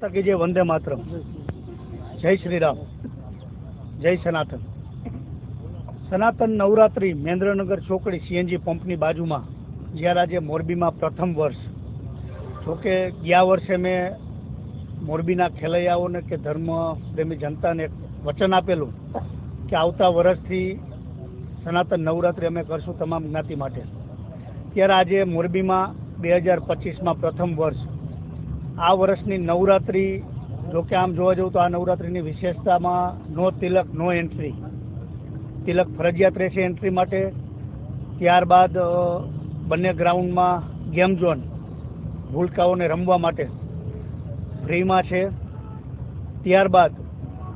માતા કી વંદે માતરમ. જય શ્રી રામ જય સનાતન. સનાતન નવરાત્રી મેન્દ્રનગર ચોકડી સીએનજી પંપની બાજુમાં જ્યારે આજે મોરબીમાં પ્રથમ વર્ષ. જોકે ગયા વર્ષે મેં મોરબીના ખેલૈયાઓને કે ધર્મ પ્રેમી જનતાને વચન આપેલું કે આવતા વર્ષથી સનાતન નવરાત્રી અમે કરશું તમામ જ્ઞાતિ માટે. ત્યારે આજે મોરબીમાં બે હજાર પચીસમાં પ્રથમ વર્ષ આ વર્ષની નવરાત્રી જો કે આમ જોવા જવું તો આ નવરાત્રીની વિશેષતામાં નો તિલક, નો એન્ટ્રી તિલક ફરજિયાત રહેશે એન્ટ્રી માટે. ત્યારબાદ બંને ગ્રાઉન્ડમાં ગેમ ઝોન, ભૂલકાઓને રમવા માટે ફ્રીમાં છે. ત્યારબાદ,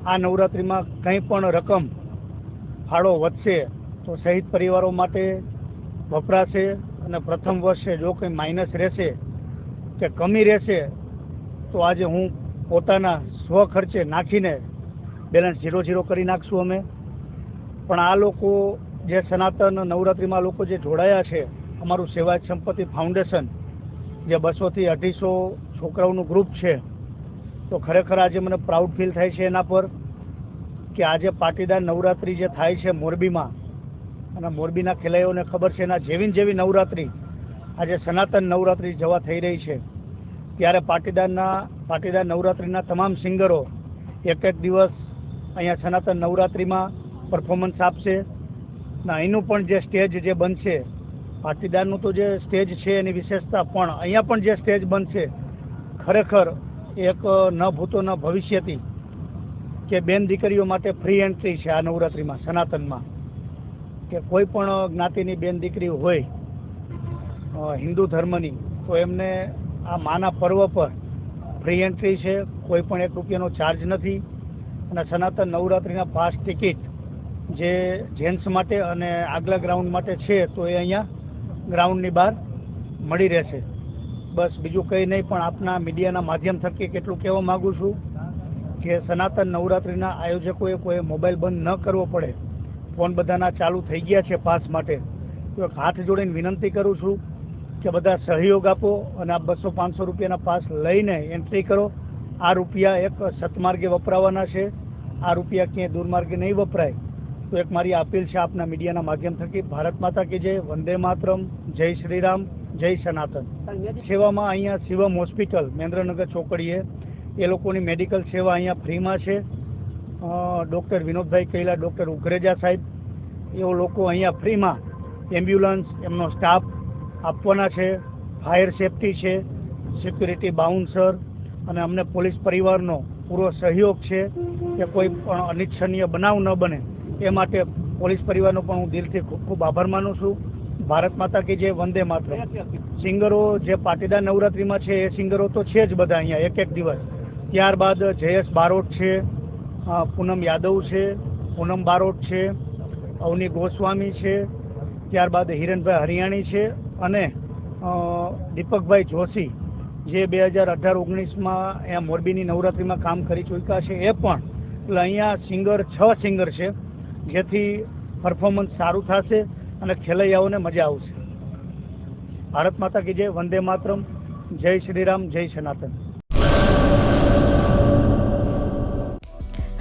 આ નવરાત્રિમાં કંઈ પણ રકમ, ફાળો વધશે તો શહીદ પરિવારો માટે વપરાશે અને પ્રથમ વર્ષે જો કંઈ માઇનસ રહેશે કે કમી રહેશે તો આજે હું પોતાના સ્વ ખર્ચે નાખીને બેલેન્સ ઝીરો ઝીરો કરી નાખશું અમે. પણ આ લોકો જે સનાતન નવરાત્રિમાં લોકો જે જોડાયા છે, અમારું સેવાયત સંપત્તિ ફાઉન્ડેશન જે બસોથી અઢીસો છોકરાઓનું ગ્રુપ છે, તો ખરેખર આજે મને પ્રાઉડ ફીલ થાય છે એના પર કે આજે પાટીદાર નવરાત્રિ જે થાય છે મોરબીમાં, અને મોરબીના ખેલૈયાઓને ખબર છે, એના જેવી જેવી નવરાત્રિ આજે સનાતન નવરાત્રિ જવા થઈ રહી છે. ત્યારે પાટીદારના પાટીદાર નવરાત્રિના તમામ સિંગરો એક એક દિવસ અહીંયા સનાતન નવરાત્રિમાં પરફોર્મન્સ આપશે. ના અહીંનું પણ જે સ્ટેજ જે બનશે, પાટીદારનું તો જે સ્ટેજ છે એની વિશેષતા, પણ અહીંયા પણ જે સ્ટેજ બનશે, ખરેખર એક ન ભૂતો ન ભવિષ્યથી કે બેન દીકરીઓ માટે ફ્રી એન્ટ્રી છે આ નવરાત્રિમાં, સનાતનમાં. કે કોઈ પણ જ્ઞાતિની બેન દીકરી હોય હિન્દુ ધર્મની, તો એમને આ માના પર્વ પર ફ્રી એન્ટ્રી છે. કોઈ પણ એક રૂપિયાનો ચાર્જ નથી. અને સનાતન નવરાત્રિના પાસ ટિકિટ જે જેન્ટ્સ માટે અને આગલા ગ્રાઉન્ડ માટે છે, તો એ અહીંયા ગ્રાઉન્ડની બહાર મળી રહેશે. બસ બીજું કંઈ નહીં, પણ આપના મીડિયાના માધ્યમ થકી કેટલું કહેવા માગું છું કે સનાતન નવરાત્રિના આયોજકોએ કોઈ મોબાઈલ બંધ ન કરવો પડે. ફોન બધાના ચાલુ થઈ ગયા છે પાસ માટે. તો એક હાથ જોડીને વિનંતી કરું છું કે બધા સહયોગ આપો અને આ બસો પાંચસો રૂપિયાના પાસ લઈને એન્ટ્રી કરો. આ રૂપિયા એક સતમાર્ગે વપરાવાના છે. આ રૂપિયા ક્યાંય દુર્માર્ગે નહીં વપરાય. તો એક મારી અપીલ છે આપના મીડિયાના માધ્યમ થકી, ભારત માતા કે જય, વંદે માતરમ, જય શ્રીરામ, જય સનાતન. સેવામાં અહીંયા શિવમ હોસ્પિટલ મહેન્દ્રનગર ચોકડીએ. એ લોકોની મેડિકલ સેવા અહીંયા ફ્રીમાં છે. ડૉક્ટર વિનોદભાઈ કૈલા, ડૉક્ટર ઉઘરેજા સાહેબ એવો લોકો અહીંયા ફ્રીમાં. એમ્બ્યુલન્સ, એમનો સ્ટાફ આપવાના છે ફાયર સેફટી છે સિક્યુરિટી બાઉન્સર અને અમને પોલીસ પરિવારનો પૂરો સહયોગ છે કે કોઈ પણ અનિચ્છનીય બનાવ ન બને એ માટે પોલીસ પરિવારનો પણ હું દિલથી ખૂબ ખૂબ આભાર માનું છું. ભારત માતા કી જે વંદે માત્ર સિંગરો જે પાટીદાર નવરાત્રિમાં છે એ સિંગરો તો છે જ બધા અહીંયા એક એક દિવસ. ત્યારબાદ જયેશ બારોટ છે પૂનમ યાદવ છે, પૂનમ બારોટ છે, અવની ગોસ્વામી છે, ત્યારબાદ હિરણભાઈ હરિયાણી છે અને દીપકભાઈ જોશી જે બે હજાર અઢાર ઓગણીસમાં અહીંયા મોરબીની નવરાત્રિમાં કામ કરી ચૂક્યા છે, એ પણ, એટલે અહીંયા સિંગર, છ સિંગર છે, જેથી પરફોર્મન્સ સારું થશે અને ખેલૈયાઓને મજા આવશે. ભારત માતા કી જય, વંદે માતરમ, જય શ્રી રામ જય સનાતન.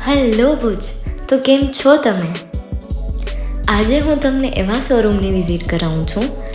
હેલો ભુજ, તો કેમ છો તમે? આજે હું તમને એવા શોરૂમની વિઝિટ કરાવું છું